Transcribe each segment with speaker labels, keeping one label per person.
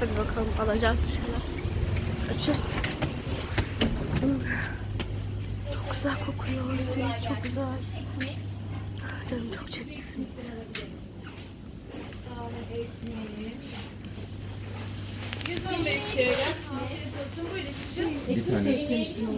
Speaker 1: Hadi bakalım alacağız bir şeyler. Açıl. Çok güzel kokuyor. Simit çok güzel. Canım çok çekti simit.
Speaker 2: Bir tane.
Speaker 3: TL'de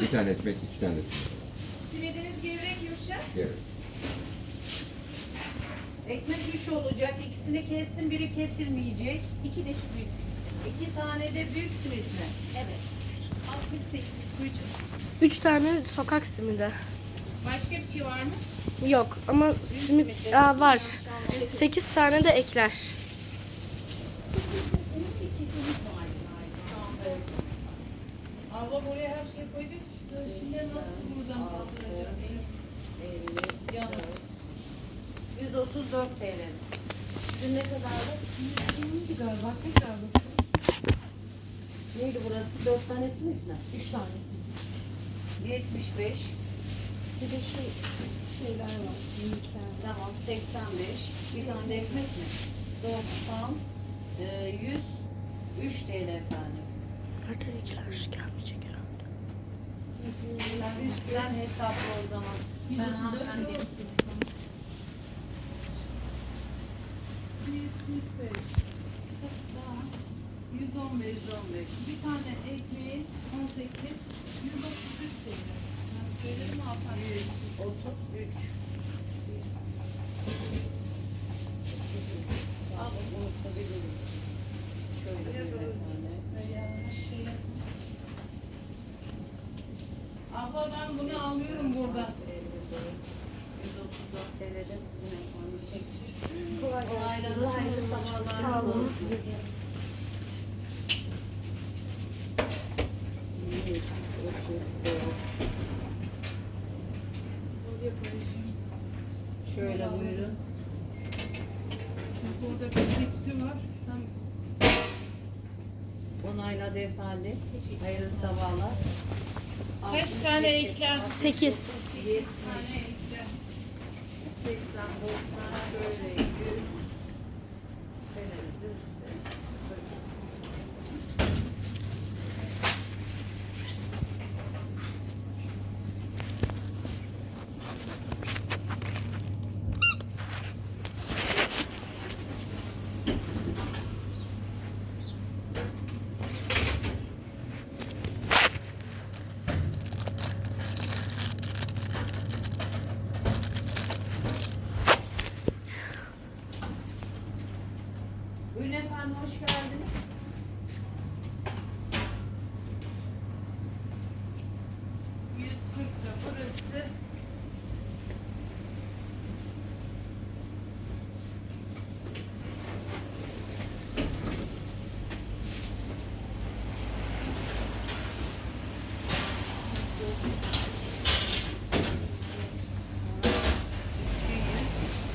Speaker 2: Bir tane ekmek, iki tane
Speaker 3: Simidiniz gevrek yumuşak.
Speaker 2: Evet.
Speaker 4: Ekmek 3 olacak. İkisini kestim. Biri kesilmeyecek. İki de şu büyük. İki tane de büyük simit mi? Evet.
Speaker 3: 68 kurucu.
Speaker 1: Üç tane sokak simidi.
Speaker 3: Başka bir şey var mı?
Speaker 1: Yok ama simit Aa, var. Sekiz tane de ekler.
Speaker 3: Buraya her şeyi koyduk. Şimdi nasıl buradan kaldıracağım? Yanı.
Speaker 4: 134 TL. Sizin ne kadardı?
Speaker 3: galiba tekrar
Speaker 4: Neydi burası? 4 tane simit mi? 3 tanesi. 75.
Speaker 3: Bir de şu şeyler var.
Speaker 4: Tamam 85. Bir tane de ekmek mi? 90. E, 100. 3 TL efendim.
Speaker 1: Nerede ekler gelmeyecek.
Speaker 4: Sen, sen hesapla o zaman. Ben hanımefendiyim.
Speaker 3: 115. 115. Bir tane ekmeğin 18. 133 TL. Ben söyledim mi hanımefendi?
Speaker 4: 33. Al unutabilirim. Şöyle bir efendim.
Speaker 3: Abla ben bunu alıyorum burada.
Speaker 4: 134 TL'de sizin efendim çeksin. Kolaylarınız hayırlı sabahlar olsun. Bir, iki, dört. Şöyle buyurun.
Speaker 3: Çünkü orada bir tepsi var. Tam
Speaker 4: Onayladı efendim. Hayırlı sabahlar.
Speaker 3: Kaç tane ekler?
Speaker 1: Sekiz.
Speaker 4: Bir,
Speaker 3: tane ekler.
Speaker 4: 80, 90, şöyle 100. Senenizin üstü. Buyurun efendim, hoş geldiniz.
Speaker 3: Yüz kırk lira burası.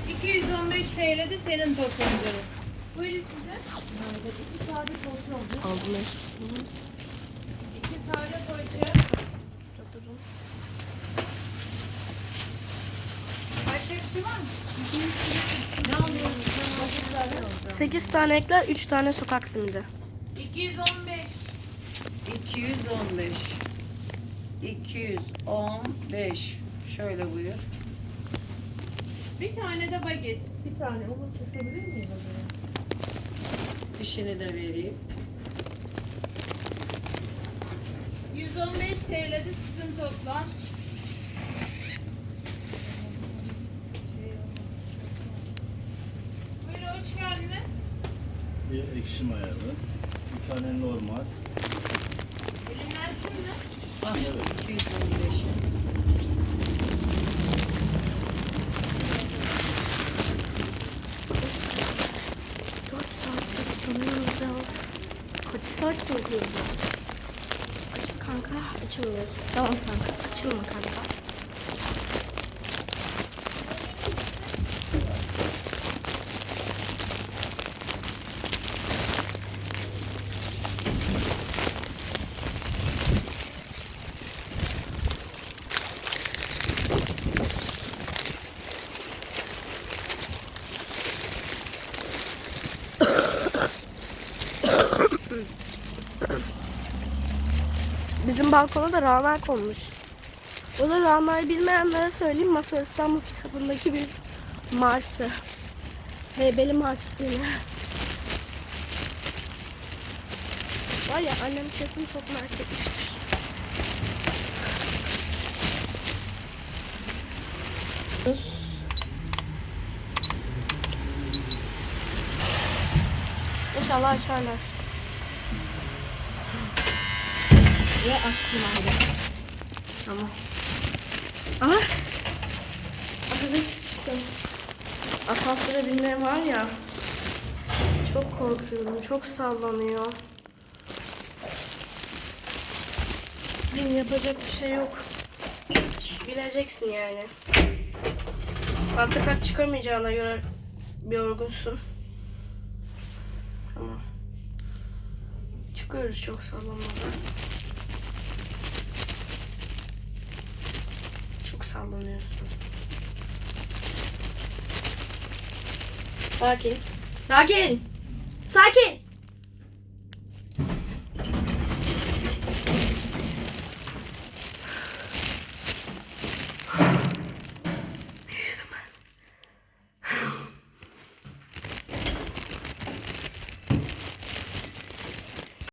Speaker 3: İki yüz on beş TL de senin toplamcılık. Buyurun size.
Speaker 1: Aldım.
Speaker 3: İki sade poğaça. Başka bir şey var mı?
Speaker 4: Ne alıyorsunuz?
Speaker 1: Sekiz tane ekler, üç tane sokak simidi.
Speaker 3: 215.
Speaker 4: 215. 215. Şöyle buyur.
Speaker 3: Bir tane de baget. Bir tane onu kesebilir miyim
Speaker 4: girişini de vereyim.
Speaker 3: 115 TL'de sizin toplam. Buyurun hoş geldiniz.
Speaker 5: Bir ekşi mayalı, bir tane normal.
Speaker 3: Ürünler
Speaker 4: sizin
Speaker 1: mi? Ah, evet. 115. Kaç saat bekliyoruz ya? Açıl kanka. Açılmıyoruz. Tamam kanka. Açılma kanka. Bizim balkona da Rana konmuş. O da Rana'yı bilmeyenlere söyleyeyim. Masa İstanbul kitabındaki bir martı. Heybeli martısı yine. Var ya annem kesin çok merak etmiştir. İnşallah açarlar. Ve açtım abi. Tamam. Ama arkadaş işte asansöre binme var ya çok korkuyorum. Çok sallanıyor. Bin yapacak bir şey yok. Bileceksin yani. Altta kat çıkamayacağına göre yorgunsun. Tamam. Çıkıyoruz çok sallanmadan. Sallanıyorsun. Sakin. Sakin. Sakin.